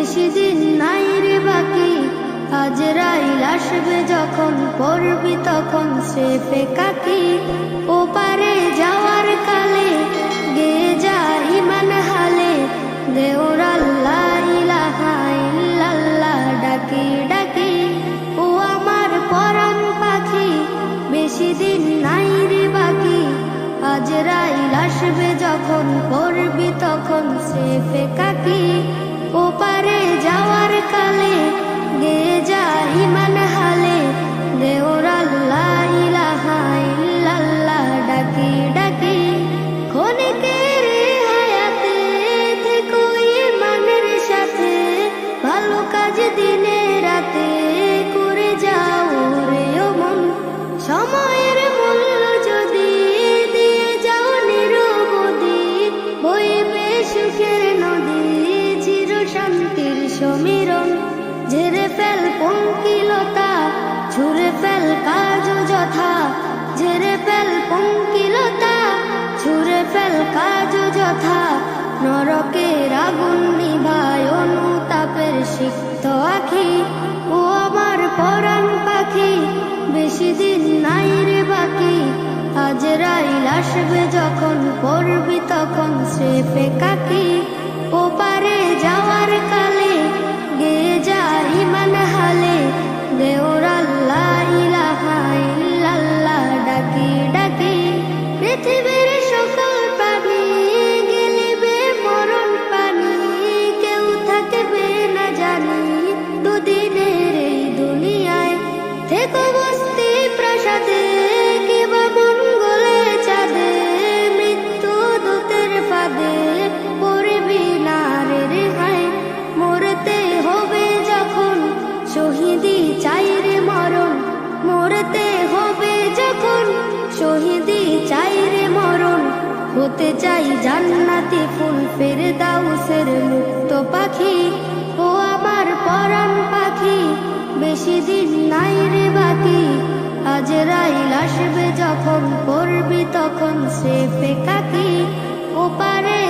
বেশি নাই রে বাকি। আজ রাইল আসবে যখন, পড়বি তখন সে কাকি। ও পারে যাওয়ার কালে গে যা ইমান হালে। দেওর আল্লাহ ইলাহা ইল্লাল্লাহ ডাকি ডাকি। ও আমার পরাণ পাখি, বেশি দিন নাই রে বাকি। আজ রাইল আসবে যখন, পড়বি তখন সে কাকি। ও পারে যাওয়ার কালে গে যা সমীরণ, ঝেড়ে ফেল পঙ্কিলতা, ছুঁড়ে ফেল কাজ যথা, ঝেড়ে ফেল পঙ্কিলতা, ছুঁড়ে ফেল কাজ যথা, নরকের আগুন নিভায় অনুতাপের সিক্ত আখি, ও আমার পরাণ পাখি, বেশি দিন নাই রে বাকি, আজ রাইল আসবে যখন পড়বি তখন সে কাকি, ও হতে চাই জান্নাতি ফুল ফের দাউসের মুক্ত পাখি। ও আমার পরাণ পাখি, বেশি দিন নাই রে বাকি। আজ রাইল আসবে যখন, পড়বি তখন সে কাকি ও পারে